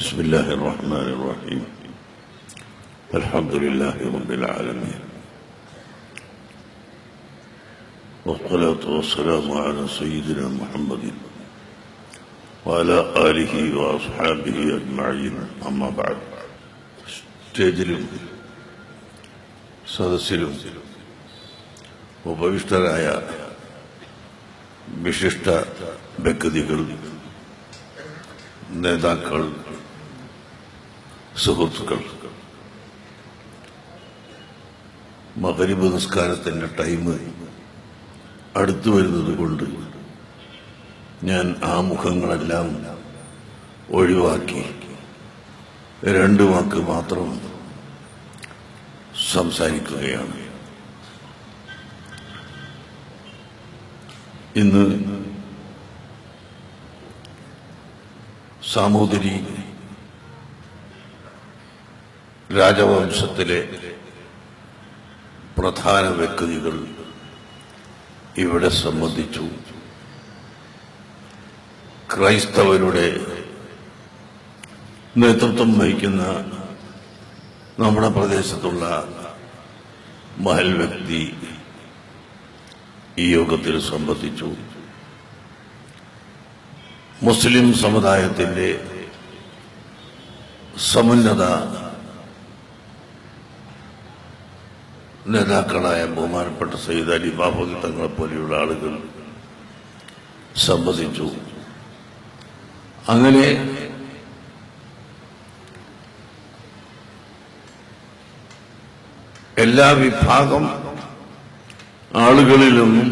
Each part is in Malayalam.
بسم الله الرحمن الرحيم الحمد لله رب العالمين والصلاة والسلام على سيدنا محمد وعلى آله وأصحابه أجمعين أما بعد സ്റ്റേജിലും സദസ്സിലും ഉപവിഷ്ടരായ വിശിഷ്ട വ്യക്തികൾ നേതാക്കൾ സുഹൃത്തുക്കൾ മകരിബ് നിസ്കാരത്തിന്റെ ടൈം അടുത്തു വരുന്നത് കൊണ്ട് ഞാൻ ആ മുഖങ്ങളെല്ലാം ഒഴിവാക്കി. രണ്ട് വാക്ക് മാത്രം സംസാരിക്കുകയാണ്. ഇന്ന് സാമൂതിരി രാജവംശത്തിലെ പ്രധാന വ്യക്തികൾ ഇവിടെ സംബന്ധിച്ചു. ക്രൈസ്തവരുടെ നേതൃത്വം വഹിക്കുന്ന നമ്മുടെ പ്രദേശത്തുള്ള മഹൽ വ്യക്തി ഈ യോഗത്തിൽ സംബന്ധിച്ചു. മുസ്ലിം സമുദായത്തിന്റെ സമുന്നത നേതാക്കളായ ബഹുമാനപ്പെട്ട സയ്യിദ് അലി ബാബുദി തങ്ങളെ പോലെയുള്ള ആളുകൾ സംബന്ധിച്ചു അങ്ങനെ എല്ലാ വിഭാഗം ആളുകളിൽ നിന്നും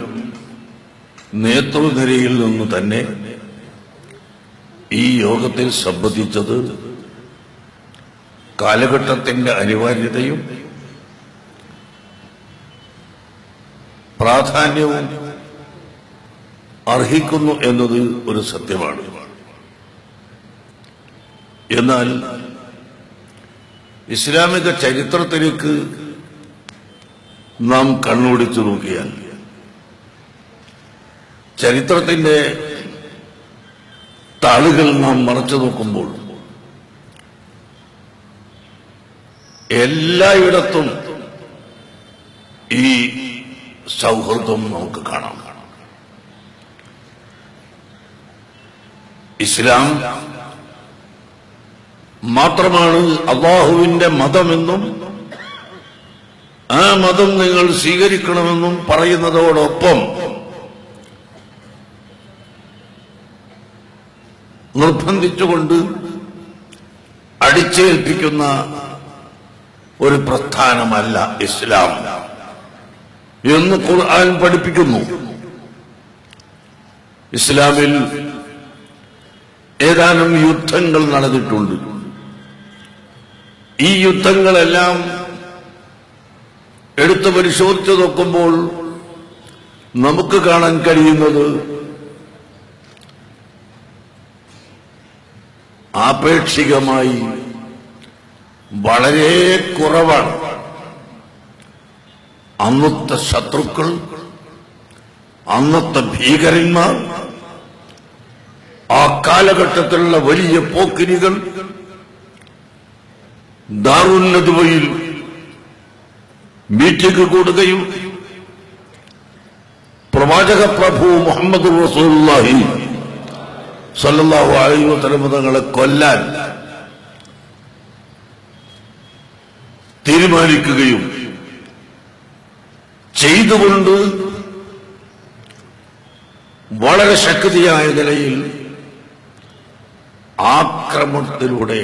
നേതൃനിരയിൽ നിന്നു തന്നെ ഈ യോഗത്തിൽ സംബന്ധിച്ചത് കാലഘട്ടത്തിന്റെ അനിവാര്യതയും പ്രാധാന്യവും അർഹിക്കുന്നു എന്നത് ഒരു സത്യമാണ്. എന്നാൽ ഇസ്ലാമിക ചരിത്രത്തിലേക്ക് നാം കണ്ണോടിച്ചു നോക്കിയാൽ ചരിത്രത്തിന്റെ താളുകൾ നാം മറച്ചു നോക്കുമ്പോൾ എല്ലായിടത്തും ഈ സൗഹൃദം നമുക്ക് കാണാം. ഇസ്ലാം മാത്രമാണ് അള്ളാഹുവിന്റെ മതമെന്നും ആ മതം നിങ്ങൾ സ്വീകരിക്കണമെന്നും പറയുന്നതോടൊപ്പം നിർബന്ധിച്ചുകൊണ്ട് അടിച്ചേൽപ്പിക്കുന്ന ഒരു പ്രസ്ഥാനമല്ല ഇസ്ലാം. എന്ന് ഖുർആൻ പഠിപ്പിക്കുന്നു. ഇസ്ലാമിൽ ഏതാനും യുദ്ധങ്ങൾ നടന്നിട്ടുണ്ട്. ഈ യുദ്ധങ്ങളെല്ലാം എടുത്തു പരിശോധിച്ചു നോക്കുമ്പോൾ നമുക്ക് കാണാൻ കഴിയുന്നത് ആപേക്ഷികമായി വളരെ കുറവാണ്. അന്നത്തെ ശത്രുക്കൾ അന്നത്തെ ഭീകരന്മാർ ആ കാലഘട്ടത്തിലുള്ള വലിയ പോക്കിരികൾ ദാറുന്നതുവയിൽ മീറ്റിംഗ് കൂടുകയും പ്രവാചക പ്രഭു മുഹമ്മദ് റസൂല്ലാഹി സല്ലാഹു അലൈഹി തലമുതങ്ങളെ തങ്ങളെ കൊല്ലാൻ തീരുമാനിക്കുകയും ചെയ്തുകൊണ്ട് വളരെ ശക്തിയായ നിലയിൽ ആക്രമണത്തിലൂടെ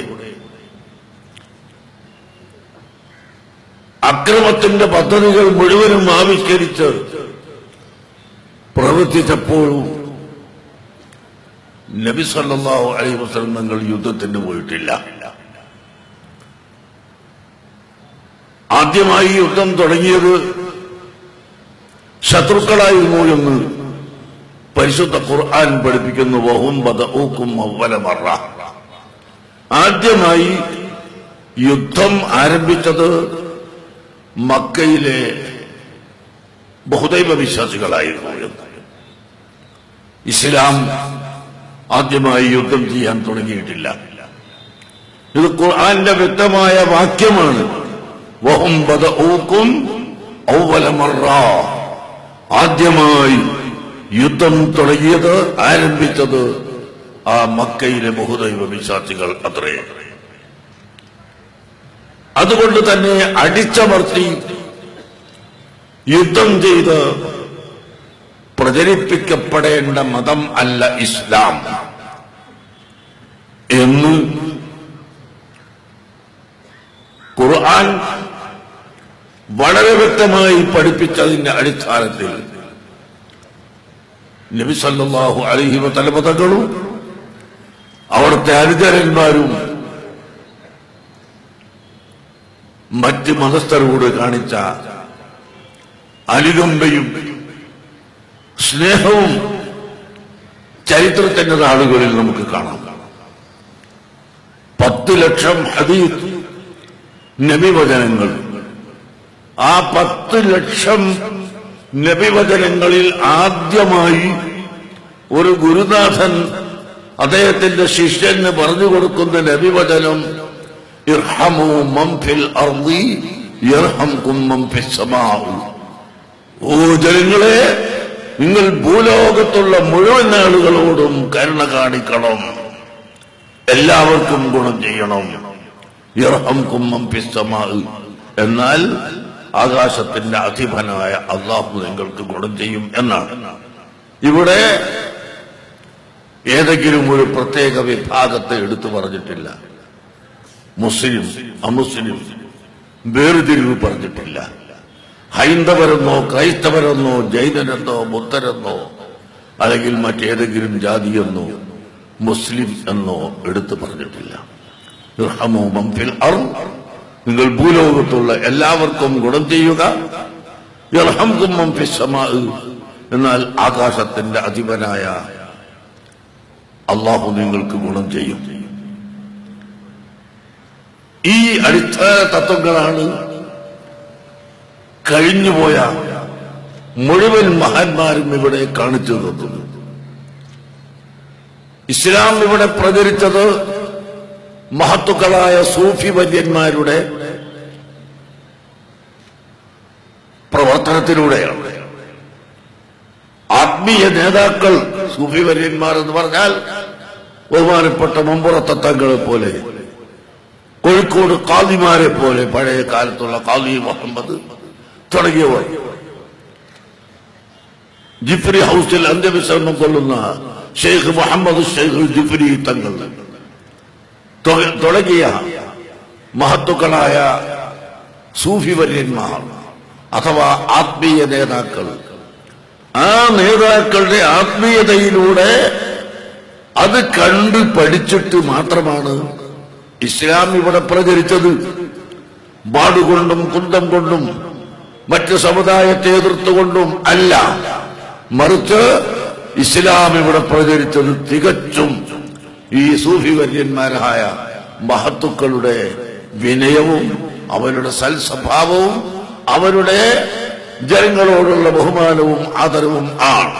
അക്രമത്തിന്റെ പദ്ധതികൾ മുഴുവനും ആവിഷ്കരിച്ച് പ്രവർത്തിച്ചപ്പോഴും നബി സല്ലല്ലാഹു അലൈഹി വസല്ലം തങ്ങൾ യുദ്ധത്തിന് പോയിട്ടില്ല. ആദ്യമായി യുദ്ധം തുടങ്ങിയത് ശത്രുക്കളായിരുന്നു എന്ന് പരിശുദ്ധ ഖുർആൻ പഠിപ്പിക്കുന്നു വഹും ബദഊക്കും അവല മറ. ആദ്യമായി യുദ്ധം ആരംഭിച്ചത് മക്കയിലെ ബഹുദൈവ വിശ്വാസികളായിരുന്നു എന്ന് ഇസ്ലാം ആദ്യമായി യുദ്ധം ചെയ്യാൻ തുടങ്ങിയിട്ടില്ല. ഇത് ഖുർആന്റെ വ്യക്തമായ വാക്യമാണ്. വഹും ബദഊക്കും ഔവല മറ. ആദ്യമായി യുദ്ധം തുടങ്ങിയത് ആരംഭിച്ചത് ആ മക്കയിലെ ബഹുദൈവ വിശ്വാസികൾ അത്രേ. അതുകൊണ്ട് തന്നെ അടിച്ചമർത്തി യുദ്ധം ചെയ്ത് പ്രചരിപ്പിക്കപ്പെടേണ്ട മതം അല്ല ഇസ്ലാം എന്ന് ഖുർആൻ വളരെ വ്യക്തമായി പഠിപ്പിച്ചതിന്റെ അടിസ്ഥാനത്തിൽ നബിസല്ലാഹു അലൈഹി തലപതകളും അവിടുത്തെ അനുചരന്മാരും മറ്റ് മതസ്ഥരോട് കാണിച്ച അനുകമ്പയും സ്നേഹവും ചരിത്രത്തിന്റെ നാളുകളിൽ നമുക്ക് കാണാം. പത്ത് ലക്ഷം ഹദീസ് നബിവചനങ്ങൾ ആ പത്ത് ലക്ഷം നബിവചനങ്ങളിൽ ആദ്യമായി ഒരു ഗുരുനാഥൻ അദ്ദേഹത്തിന്റെ ശിഷ്യന് പറഞ്ഞു കൊടുക്കുന്ന നബിവചനം ഇർഹമു അർദി ജനങ്ങളെ നിങ്ങൾ ഭൂലോകത്തുള്ള മുഴുവൻ ആളുകളോടും കരുണ കാണിക്കണം. എല്ലാവർക്കും ഗുണം ചെയ്യണം. ഇർഹം കുമ്മം പിസ്തമാ എന്നാൽ ആകാശത്തിന്റെ അധിപനായ അള്ളാഹു നിങ്ങൾക്ക് ഗുണം ചെയ്യും എന്നാണ്. ഇവിടെ ഏതെങ്കിലും ഒരു പ്രത്യേക വിഭാഗത്തെ എടുത്തു പറഞ്ഞിട്ടില്ല. മുസ്ലിം അമുസ്ലിം വേർതിരിവ് പറഞ്ഞിട്ടില്ല. ഹൈന്ദവരെന്നോ ക്രൈസ്തവരെന്നോ ജൈനരെന്നോ ബുദ്ധരെന്നോ അല്ലെങ്കിൽ മറ്റേതെങ്കിലും ജാതിയെന്നോ മുസ്ലിം എന്നോ എടുത്തു പറഞ്ഞിട്ടില്ല. നിങ്ങൾ ഭൂലോകത്തുള്ള എല്ലാവർക്കും ഗുണം ചെയ്യുക. എന്നാൽ ആകാശത്തിന്റെ അധിപനായ അള്ളാഹു നിങ്ങൾക്ക് ഗുണം ചെയ്യും. ഈ അടിസ്ഥാന തത്വങ്ങളാണ് കഴിഞ്ഞുപോയ മുഴുവൻ മഹാന്മാരും ഇവിടെ കാണിച്ചു തന്നത്. ഇസ്ലാം ഇവിടെ പ്രചരിച്ചത് മഹത്തുക്കളായ സൂഫി വര്യന്മാരുടെ പ്രവർത്തനത്തിലൂടെയാണ്. ആത്മീയ നേതാക്കൾ സൂഫി വര്യന്മാർ എന്ന് പറഞ്ഞാൽ ബഹുമാനപ്പെട്ട മമ്പുറത്തത്തങ്ങളെ പോലെ കോഴിക്കോട് കാദിമാരെ പോലെ പഴയ കാലത്തുള്ള കാദി മുഹമ്മദ് തുടങ്ങിയവർ. ജിഫ്രി ഹൗസിൽ അന്ത്യവിശ്രമം കൊള്ളുന്ന ഷെയ്ഖ് മുഹമ്മദ് ഷെയ്ഖ് ജിഫ്രി തങ്ങൾ. തുടങ്ങിയ മഹത്തുക്കളായ സൂഫിവര്യന്മാർ അഥവാ ആത്മീയ നേതാക്കൾ ആ നേതാക്കളുടെ ആത്മീയതയിലൂടെ അത് കണ്ട് പഠിച്ചിട്ട് മാത്രമാണ് ഇസ്ലാം ഇവിടെ പ്രചരിച്ചത്. ബാടുകൊണ്ടും കുന്തം കൊണ്ടും മറ്റ് സമുദായത്തെ എതിർത്തുകൊണ്ടും അല്ല. മറിച്ച് ഇസ്ലാം ഇവിടെ പ്രചരിച്ചത് തികച്ചും ഈ സൂഫി വര്യന്മാരായ മഹത്തുക്കളുടെ വിനയവും അവരുടെ സൽസ്വഭാവവും അവരുടെ ജനങ്ങളോടുള്ള ബഹുമാനവും ആദരവും ആണ്.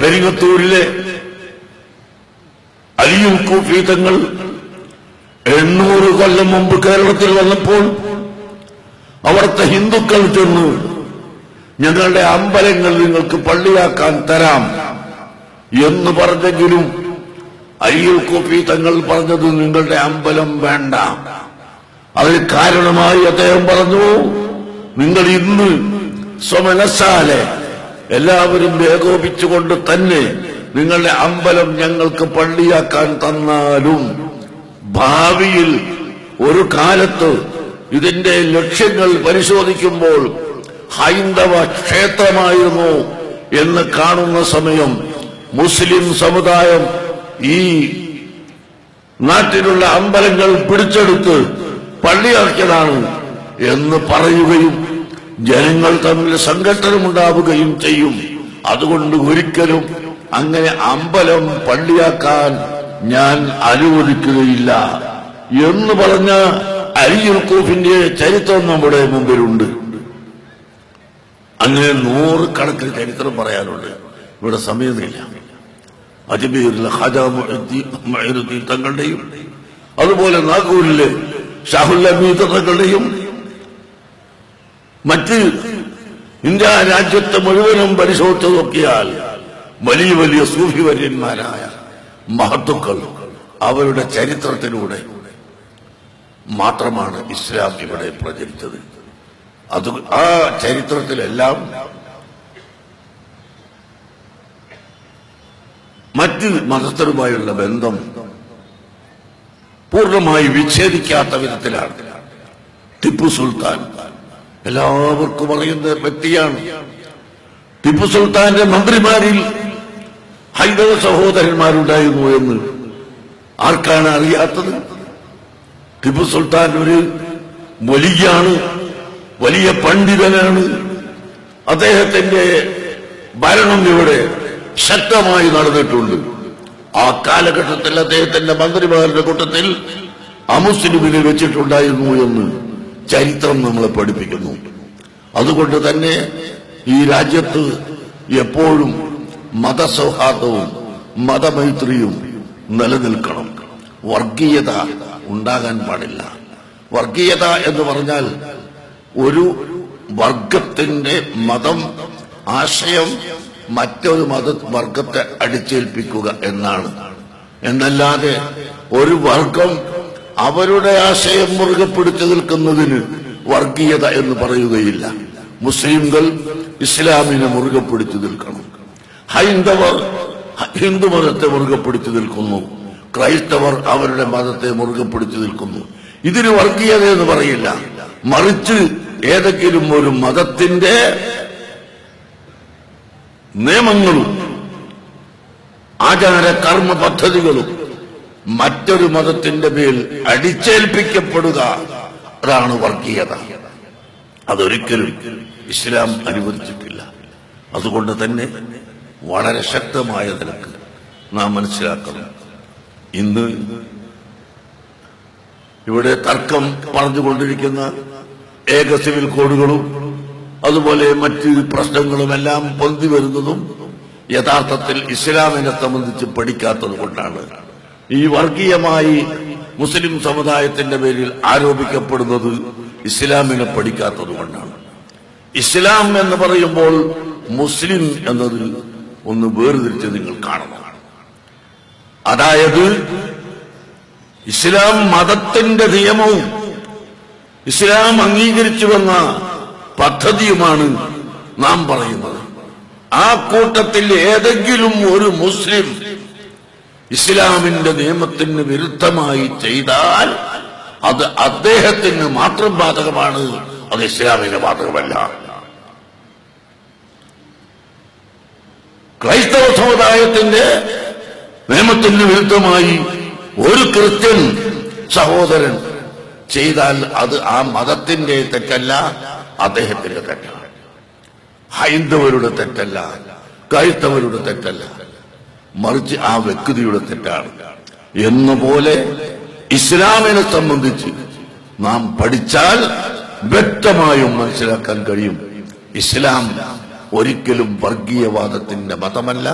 പെരിങ്ങത്തൂരിലെ അലിയും കൂഫീതങ്ങൾ എണ്ണൂറ് കൊല്ലം മുമ്പ് കേരളത്തിൽ വന്നപ്പോൾ അവിടുത്തെ ഹിന്ദുക്കൾ ചെന്ന് ഞങ്ങളുടെ അമ്പലങ്ങൾ നിങ്ങൾക്ക് പള്ളിയാക്കാൻ തരാം എന്ന് പറഞ്ഞെങ്കിലും അയ്യൽ കോപ്പി തങ്ങൾ പറഞ്ഞത് നിങ്ങളുടെ അമ്പലം വേണ്ട. അതിന് കാരണമായി അദ്ദേഹം പറഞ്ഞു നിങ്ങൾ ഇന്ന് സ്വമനസാലെ എല്ലാവരും ഏകോപിച്ചുകൊണ്ട് തന്നെ നിങ്ങളുടെ അമ്പലം ഞങ്ങൾക്ക് പള്ളിയാക്കാൻ തന്നാലും ഭാവിയിൽ ഒരു കാലത്ത് ഇതിന്റെ ലക്ഷ്യങ്ങൾ പരിശോധിക്കുമ്പോൾ ഹൈന്ദവ ക്ഷേത്രമായിരുന്നു എന്ന് കാണുന്ന സമയം മുസ്ലിം സമുദായം ഈ നാട്ടിലുള്ള അമ്പലങ്ങൾ പിടിച്ചെടുത്ത് പള്ളിയാക്കിയതാണ് എന്ന് പറയുകയും ജനങ്ങൾ തമ്മിൽ സംഘട്ടനമുണ്ടാവുകയും ചെയ്യും. അതുകൊണ്ട് ഒരിക്കലും അങ്ങനെ അമ്പലം പള്ളിയാക്കാൻ ഞാൻ അനുവദിക്കുകയില്ല എന്ന് പറഞ്ഞ അരിയുൽ കൂഫിന്റെ ചരിത്രം നമ്മുടെ മുമ്പിലുണ്ട്. അങ്ങനെ നൂറുകണക്കിന് ചരിത്രം പറയാനുണ്ട്. ഇവിടെ സമയമില്ല. അജ്മീറിലെ ഖാജ തങ്ങളുടെയും അതുപോലെ നാഗൂരിലെ ഷാഹുൽ അമീദ് തങ്ങളുടെയും മറ്റ് ഇന്ത്യ രാജ്യത്തെ മുഴുവനും പരിശോധിച്ചു നോക്കിയാൽ വലിയ വലിയ സൂഫി വര്യന്മാരായ മഹത്തുക്കൾ അവരുടെ ചരിത്രത്തിലൂടെ മാത്രമാണ് ഇസ്ലാം ഇവിടെ പ്രചരിച്ചത്. അത് ആ ചരിത്രത്തിലെല്ലാം മറ്റ് മതസ്ഥരുമായുള്ള ബന്ധം പൂർണമായി വിച്ഛേദിക്കാത്ത വിധത്തിലാണ്. ടിപ്പു സുൽത്താൻ എല്ലാവർക്കും അറിയുന്ന വ്യക്തിയാണ്. ടിപ്പു സുൽത്താന്റെ മന്ത്രിമാരിൽ ഹൈന്ദവ സഹോദരന്മാരുണ്ടായിരുന്നു എന്ന് ആർക്കാണ് അറിയാത്തത്? ടിപ്പു സുൽത്താൻ ഒരു വലിയാണ് വലിയ പണ്ഡിതനാണ്. അദ്ദേഹത്തിന്റെ ഭരണം ഇവിടെ ശക്തമായി നടന്നിട്ടുണ്ട്. ആ കാലഘട്ടത്തിൽ അദ്ദേഹത്തിന്റെ മന്ത്രിമാരുടെ കൂട്ടത്തിൽ അമുസ്ലിമിനെ വെച്ചിട്ടുണ്ടായിരുന്നു എന്ന് ചരിത്രം നമ്മളെ പഠിപ്പിക്കുന്നു. അതുകൊണ്ട് തന്നെ ഈ രാജ്യത്ത് എപ്പോഴും മതസൗഹാർദ്ദവും മതമൈത്രിയും നിലനിൽക്കണം. വർഗീയത ഉണ്ടാകാൻ പാടില്ല. വർഗീയത എന്ന് പറഞ്ഞാൽ ഒരു വർഗത്തിന്റെ മതം ആശയം മറ്റൊരു മത വർഗത്തെ അടിച്ചേൽപ്പിക്കുക എന്നാണ്. എന്നല്ലാതെ ഒരു വർഗം അവരുടെ ആശയം മുറുകെ പിടിച്ചു നിൽക്കുന്നതിന് വർഗീയത എന്ന് പറയുകയില്ല. മുസ്ലിംകൾ ഇസ്ലാമിനെ മുറുകെ പിടിച്ചു നിൽക്കണം. ഹൈന്ദവർ ഹിന്ദു മതത്തെ മുറുകെ പിടിച്ചു നിൽക്കുന്നു. ക്രൈസ്തവർ അവരുടെ മതത്തെ മുറുകെ പിടിച്ചു നിൽക്കുന്നു. ഇതിന് വർഗീയത എന്ന് പറയില്ല. മറിച്ച് ഏതെങ്കിലും ഒരു മതത്തിന്റെ നിയമങ്ങളും ആചാര കർമ്മ പദ്ധതികളും മറ്റൊരു മതത്തിന്റെ മേൽ അടിച്ചേൽപ്പിക്കപ്പെടുക അതാണ് വർഗീയത. അതൊരിക്കലും ഇസ്ലാം അനുവദിച്ചിട്ടില്ല. അതുകൊണ്ട് തന്നെ വളരെ ശക്തമായ നിലയ്ക്ക് നാം മനസ്സിലാക്കണം. ഇന്ന് ഇവിടെ തർക്കം പറഞ്ഞുകൊണ്ടിരിക്കുന്ന ഏക സിവിൽ കോഡുകളും അതുപോലെ മറ്റ് പ്രശ്നങ്ങളുമെല്ലാം പൊന്തി വരുന്നതും യഥാർത്ഥത്തിൽ ഇസ്ലാമിനെ സംബന്ധിച്ച് പഠിക്കാത്തത് കൊണ്ടാണ്. ഈ വർഗീയമായി മുസ്ലിം സമുദായത്തിന്റെ പേരിൽ ആരോപിക്കപ്പെടുന്നത് ഇസ്ലാമിനെ പഠിക്കാത്തത് കൊണ്ടാണ്. ഇസ്ലാം എന്ന് പറയുമ്പോൾ മുസ്ലിം എന്നതിൽ ഒന്ന് വേർതിരിച്ച് നിങ്ങൾ കാണണം. അതായത് ഇസ്ലാം മതത്തിന്റെ നിയമവും ഇസ്ലാം അംഗീകരിച്ചു വന്ന പദ്ധതിയുമാണ് നാം പറയുന്നത്. ആ കൂട്ടത്തിൽ ഏതെങ്കിലും ഒരു മുസ്ലിം ഇസ്ലാമിന്റെ നിയമത്തിന് വിരുദ്ധമായി ചെയ്താൽ അത് അദ്ദേഹത്തിന് മാത്രം ബാധകമാണ് അത് ഇസ്ലാമിന് ബാധകമല്ല. ക്രൈസ്തവ സമുദായത്തിന്റെ നിയമത്തിന് വിരുദ്ധമായി ഒരു ക്രിസ്ത്യൻ സഹോദരൻ ചെയ്താൽ അത് ആ മതത്തിന്റെ തെറ്റല്ല അദ്ദേഹത്തിന്റെ തെറ്റാണ്. ഹൈന്ദവരുടെ തെറ്റല്ല ക്രൈസ്തവരുടെ തെറ്റല്ല മറിച്ച് ആ വ്യക്തിയുടെ തെറ്റാണ്. എന്ന പോലെ ഇസ്ലാമിനെ സംബന്ധിച്ച് നാം പഠിച്ചാൽ വ്യക്തമായും മനസ്സിലാക്കാൻ കഴിയും ഇസ്ലാം ഒരിക്കലും വർഗീയവാദത്തിന്റെ മതമല്ല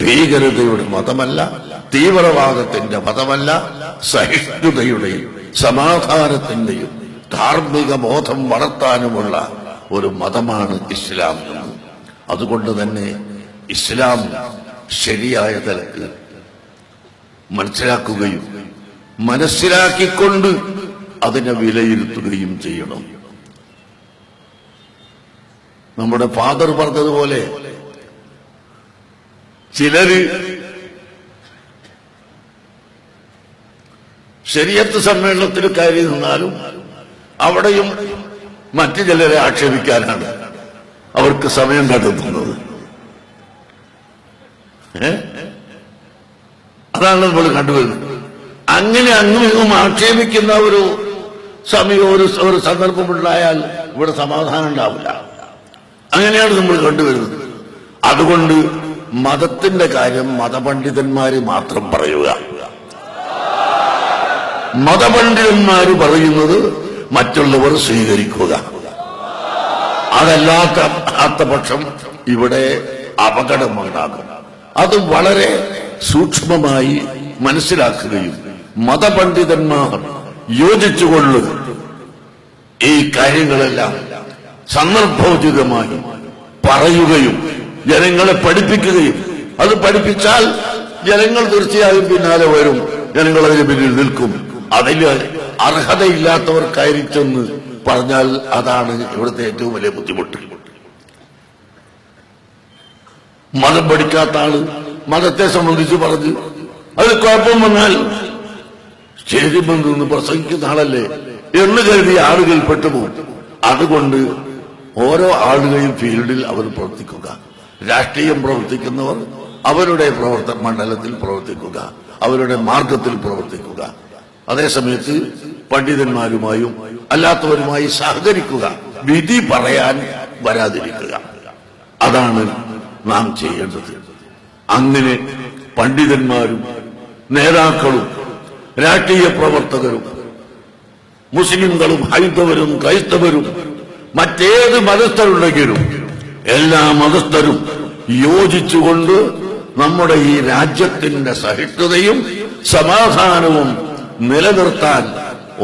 ഭീകരതയുടെ മതമല്ല തീവ്രവാദത്തിന്റെ മതമല്ല സഹിഷ്ണുതയുടെയും സമാധാനത്തിന്റെയും ധാർമ്മിക ബോധം വളർത്താനുമുള്ള ഒരു മതമാണ് ഇസ്ലാം. എന്ന് അതുകൊണ്ട് തന്നെ ഇസ്ലാം ശരിയായ തലത്തിൽ മനസ്സിലാക്കുകയും മനസ്സിലാക്കിക്കൊണ്ട് അതിനെ വിലയിരുത്തുകയും ചെയ്യണം. നമ്മുടെ ഫാദർ പറഞ്ഞതുപോലെ ചിലര് ശരിയത്ത് സമ്മേളനത്തിൽ കയറി നിന്നാലും അവിടെയും മറ്റു ചിലരെ ആക്ഷേപിക്കാനാണ് അവർക്ക് സമയം കണ്ടെത്തുന്നത്. അതാണ് നമ്മൾ കണ്ടുവരുന്നത്. അങ്ങനെ അങ്ങും ഇങ്ങും ആക്ഷേപിക്കുന്ന ഒരു സമയം ഒരു ഒരു സന്ദർഭമുണ്ടായാൽ ഇവിടെ സമാധാനം ഉണ്ടാവില്ല. അങ്ങനെയാണ് നമ്മൾ കണ്ടുവരുന്നത്. അതുകൊണ്ട് മതത്തിന്റെ കാര്യം മതപണ്ഡിതന്മാര് മാത്രം പറയുക. മതപണ്ഡിതന്മാര് പറയുന്നത് മറ്റുള്ളവർ സ്വീകരിക്കുക. അതല്ലാത്ത അത്ത പക്ഷം ഇവിടെ അപകടമുണ്ടാകും അത് വളരെ സൂക്ഷ്മമായി മനസ്സിലാക്കുകയും മതപണ്ഡിതന്മാർ യോജിച്ചുകൊള്ളുക ഈ കാര്യങ്ങളെല്ലാം സന്ദർഭോചിതമായി പറയുകയും ജനങ്ങളെ പഠിപ്പിക്കുകയും. അത് പഠിപ്പിച്ചാൽ ജനങ്ങൾ തീർച്ചയായും പിന്നാലെ വരും. ജനങ്ങൾ അതിന് പിന്നിൽ നിൽക്കും. അതിൽ അർഹതയില്ലാത്തവർക്കായിരിച്ചെന്ന് പറഞ്ഞാൽ അതാണ് ഇവിടുത്തെ ഏറ്റവും വലിയ ബുദ്ധിമുട്ട്. മതം പഠിക്കാത്ത ആൾ മതത്തെ സംബന്ധിച്ച് പറഞ്ഞ് അത് കുഴപ്പം വന്നാൽ സ്റ്റേജിൽ നിന്ന് പ്രസംഗിക്കുന്ന ആളല്ലേ എന്ന് കരുതി ആളുകൾ പെട്ടുപോകും. അതുകൊണ്ട് ഓരോ ആളുകളെയും ഫീൽഡിൽ അവർ പ്രവർത്തിക്കുക. രാഷ്ട്രീയം പ്രവർത്തിക്കുന്നവർ അവരുടെ പ്രവർത്തന മണ്ഡലത്തിൽ പ്രവർത്തിക്കുക. അവരുടെ മാർഗത്തിൽ പ്രവർത്തിക്കുക. അതേസമയത്ത് പണ്ഡിതന്മാരുമായും അല്ലാത്തവരുമായി സഹകരിക്കുക വിധി പറയാൻ വരാതിരിക്കുക. അതാണ് നാം ചെയ്യേണ്ടത്. അങ്ങനെ പണ്ഡിതന്മാരും നേതാക്കളും രാഷ്ട്രീയ പ്രവർത്തകരും മുസ്ലിങ്ങളും ഹൈന്ദവരും ക്രൈസ്തവരും മറ്റേത് മതസ്ഥരുണ്ടെങ്കിലും എല്ലാ മതസ്ഥരും യോജിച്ചുകൊണ്ട് നമ്മുടെ ഈ രാജ്യത്തിന്റെ സഹിഷ്ണുതയും സമാധാനവും നിലനിർത്താൻ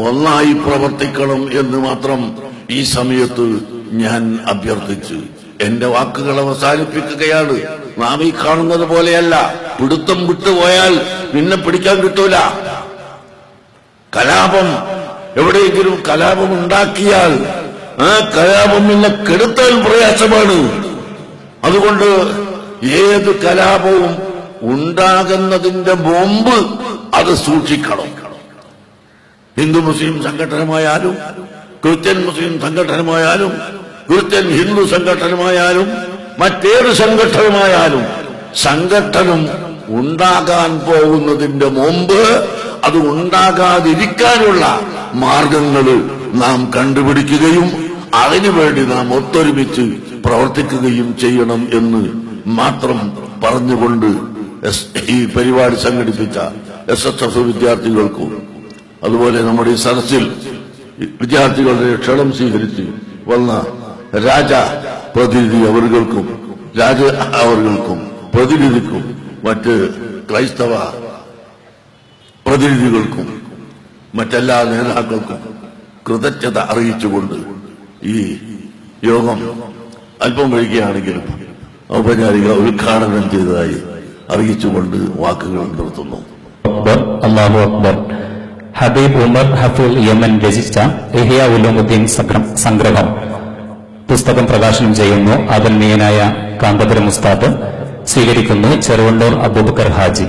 ഒന്നായി പ്രവർത്തിക്കണം എന്ന് മാത്രം ഈ സമയത്ത് ഞാൻ അഭ്യർത്ഥിച്ചു. എന്റെ വാക്കുകൾ അവസാനിപ്പിക്കുകയാണ്. നാം ഈ കാണുന്നത് പോലെയല്ല. പിടുത്തം വിട്ടുപോയാൽ നിന്നെ പിടിക്കാൻ കിട്ടൂല. കലാപം. എവിടെയെങ്കിലും കലാപം ഉണ്ടാക്കിയാൽ ആ കലാപം നിന്നെ കെടുത്താൻ പ്രയാസമാണ്. അതുകൊണ്ട് ഏത് കലാപവും ഉണ്ടാകുന്നതിന്റെ മുമ്പ് അത് സൂക്ഷിക്കണം. ഹിന്ദു മുസ്ലിം സംഘടനമായാലും ക്രിസ്ത്യൻ മുസ്ലിം സംഘടനമായാലും ക്രിസ്ത്യൻ ഹിന്ദു സംഘടനമായാലും മറ്റേത് സംഘടനമായാലും സംഘടനം ഉണ്ടാകാൻ പോകുന്നതിന്റെ മുമ്പ് അത് ഉണ്ടാകാതിരിക്കാനുള്ള മാർഗങ്ങൾ നാം കണ്ടുപിടിക്കുകയും അതിനുവേണ്ടി നാം ഒത്തൊരുമിച്ച് പ്രവർത്തിക്കുകയും ചെയ്യണം എന്ന് മാത്രം പറഞ്ഞുകൊണ്ട് ഈ പരിപാടി സംഘടിപ്പിച്ച എസ് എസ് എഫ് വിദ്യാർത്ഥികൾക്കും അതുപോലെ നമ്മുടെ ഈ സദസ്സിൽ വിദ്യാർത്ഥികളുടെ ക്ഷണം സ്വീകരിച്ച് വന്ന രാജ പ്രതിനിധി അവർക്കും രാജ അവർക്കും പ്രതിനിധിക്കും മറ്റ് ക്രൈസ്തവ പ്രതിനിധികൾക്കും മറ്റെല്ലാ നേതാക്കൾക്കും കൃതജ്ഞത അറിയിച്ചുകൊണ്ട് ഈ യോഗം അല്പം കഴിക്കുകയാണെങ്കിലും ഔപചാരിക ഉദ്ഘാടനം ചെയ്തതായി അറിയിച്ചുകൊണ്ട് വാക്കുകൾ നിർത്തുന്നു. അക്ബർ അക്ബർ. ഹബീബ് ഉമർ ഹഫീൽ യമൻ രചിച്ച ഇഹിയ ഉലോമുദ്ദീൻ സംഗ്ര- സംഗ്രഹം. പുസ്തകം പ്രകാശനം ചെയ്യുന്നു ആദരണീയനായ കാന്തപുരം ഉസ്താദ്. സ്വീകരിക്കുന്നു ചെറുവണ്ണൂർ അബൂബക്കർ ഹാജി.